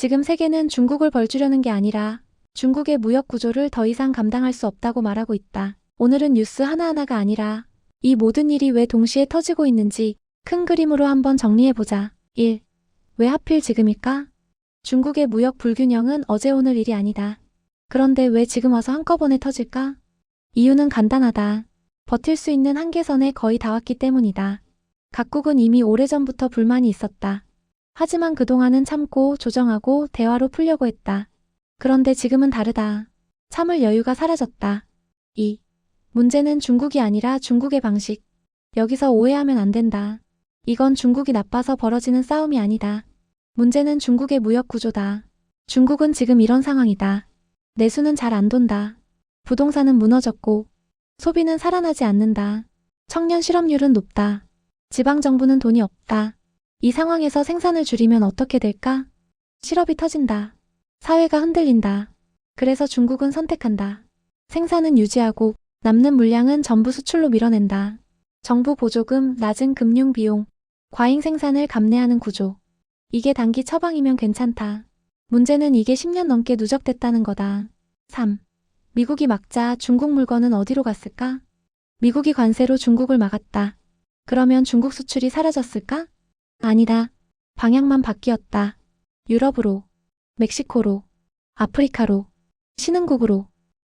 지금 세계는 중국을 벌주려는 게 아니라 중국의 무역 구조를 더 이상 감당할 수 없다고 말하고 있다. 오늘은 뉴스 하나하나가 아니라 이 모든 일이 왜 동시에 터지고 있는지 큰 그림으로 한번 정리해보자. 1. 왜 하필 지금일까? 중국의 무역 불균형은 어제 오늘 일이 아니다. 그런데 왜 지금 와서 한꺼번에 터질까? 이유는 간단하다. 버틸 수 있는 한계선에 거의 다 왔기 때문이다. 각국은 이미 오래전부터 불만이 있었다. 하지만 그동안은 참고 조정하고 대화로 풀려고 했다. 그런데 지금은 다르다. 참을 여유가 사라졌다. 2. 문제는 중국이 아니라 중국의 방식. 여기서 오해하면 안 된다. 이건 중국이 나빠서 벌어지는 싸움이 아니다. 문제는 중국의 무역 구조다. 중국은 지금 이런 상황이다. 내수는 잘 안 돈다. 부동산은 무너졌고, 소비는 살아나지 않는다. 청년 실업률은 높다. 지방 정부는 돈이 없다. 이 상황에서 생산을 줄이면 어떻게 될까? 실업이 터진다. 사회가 흔들린다. 그래서 중국은 선택한다. 생산은 유지하고 남는 물량은 전부 수출로 밀어낸다. 정부 보조금, 낮은 금융 비용, 과잉 생산을 감내하는 구조. 이게 단기 처방이면 괜찮다. 문제는 이게 10년 넘게 누적됐다는 거다. 3. 미국이 막자 중국 물건은 어디로 갔을까? 미국이 관세로 중국을 막았다. 그러면 중국 수출이 사라졌을까? 아니다. 방향만 바뀌었다. 유럽으로, 멕시코로, 아프리카로, 신흥국으로.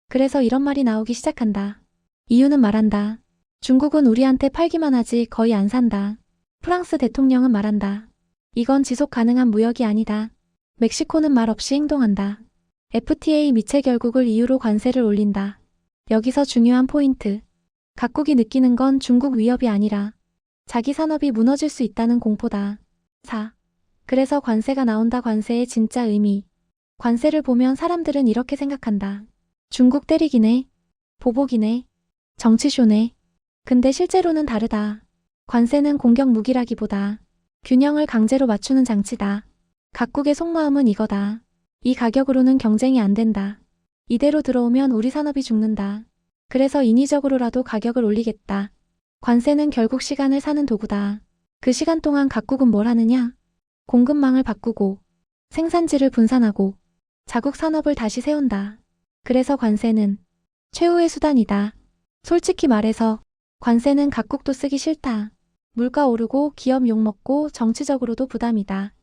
그래서 이런 말이 나오기 시작한다. 이유는 말한다. 중국은 우리한테 팔기만 하지 거의 안 산다. 프랑스 대통령은 말한다. 이건 지속 가능한 무역이 아니다. 멕시코는 말 없이 행동한다. FTA 미체 결국을 이유로 관세를 올린다. 여기서 중요한 포인트. 각국이 느끼는 건 중국 위협이 아니라 자기 산업이 무너질 수 있다는 공포다. 4. 그래서 관세가 나온다 관세의 진짜 의미. 관세를 보면 사람들은 이렇게 생각한다. 중국 때리기네. 보복이네. 정치쇼네. 근데 실제로는 다르다. 관세는 공격 무기라기보다 균형을 강제로 맞추는 장치다. 각국의 속마음은 이거다. 이 가격으로는 경쟁이 안 된다. 이대로 들어오면 우리 산업이 죽는다. 그래서 인위적으로라도 가격을 올리겠다. 관세는 결국 시간을 사는 도구다. 그 시간 동안 각국은 뭘 하느냐? 공급망을 바꾸고, 생산지를 분산하고, 자국 산업을 다시 세운다. 그래서 관세는 최후의 수단이다. 솔직히 말해서 관세는 각국도 쓰기 싫다. 물가 오르고 기업 욕먹고 정치적으로도 부담이다.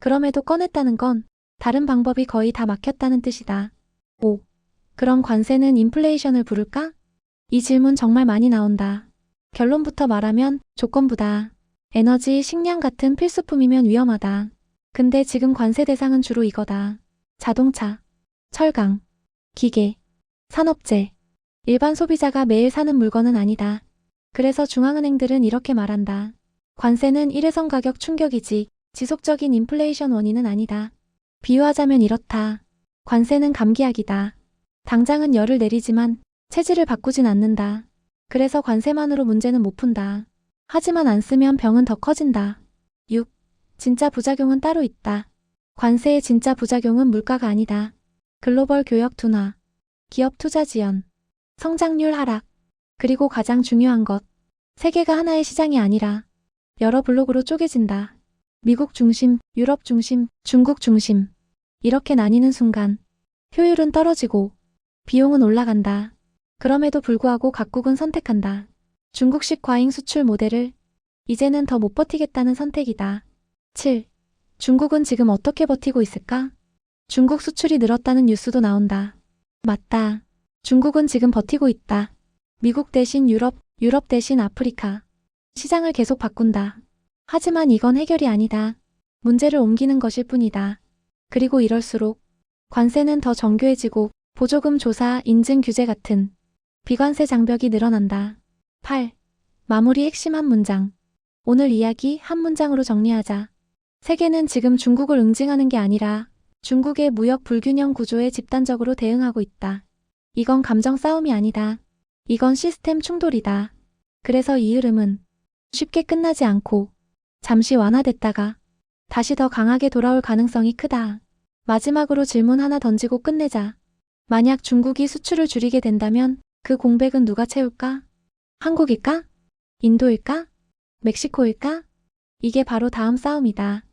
그럼에도 꺼냈다는 건 다른 방법이 거의 다 막혔다는 뜻이다. 5. 그럼 관세는 인플레이션을 부를까? 이 질문 정말 많이 나온다. 결론부터 말하면 조건부다. 에너지, 식량 같은 필수품이면 위험하다. 근데 지금 관세 대상은 주로 이거다. 자동차, 철강, 기계, 산업재. 일반 소비자가 매일 사는 물건은 아니다. 그래서 중앙은행들은 이렇게 말한다. 관세는 일회성 가격 충격이지 지속적인 인플레이션 원인은 아니다. 비유하자면 이렇다. 관세는 감기약이다. 당장은 열을 내리지만 체질을 바꾸진 않는다. 그래서 관세만으로 문제는 못 푼다. 하지만 안 쓰면 병은 더 커진다. 6. 진짜 부작용은 따로 있다. 관세의 진짜 부작용은 물가가 아니다. 글로벌 교역 둔화, 기업 투자 지연, 성장률 하락, 그리고 가장 중요한 것. 세계가 하나의 시장이 아니라 여러 블록으로 쪼개진다. 미국 중심, 유럽 중심, 중국 중심. 이렇게 나뉘는 순간 효율은 떨어지고 비용은 올라간다. 그럼에도 불구하고 각국은 선택한다. 중국식 과잉 수출 모델을 이제는 더 못 버티겠다는 선택이다. 7. 중국은 지금 어떻게 버티고 있을까? 중국 수출이 늘었다는 뉴스도 나온다. 맞다. 중국은 지금 버티고 있다. 미국 대신 유럽, 유럽 대신 아프리카. 시장을 계속 바꾼다. 하지만 이건 해결이 아니다. 문제를 옮기는 것일 뿐이다. 그리고 이럴수록 관세는 더 정교해지고 보조금 조사, 인증 규제 같은 비관세 장벽이 늘어난다. 8. 마무리 핵심 한 문장. 오늘 이야기 한 문장으로 정리하자. 세계는 지금 중국을 응징하는 게 아니라 중국의 무역 불균형 구조에 집단적으로 대응하고 있다. 이건 감정 싸움이 아니다. 이건 시스템 충돌이다. 그래서 이 흐름은 쉽게 끝나지 않고 잠시 완화됐다가 다시 더 강하게 돌아올 가능성이 크다. 마지막으로 질문 하나 던지고 끝내자. 만약 중국이 수출을 줄이게 된다면 그 공백은 누가 채울까? 한국일까? 인도일까? 멕시코일까? 이게 바로 다음 싸움이다.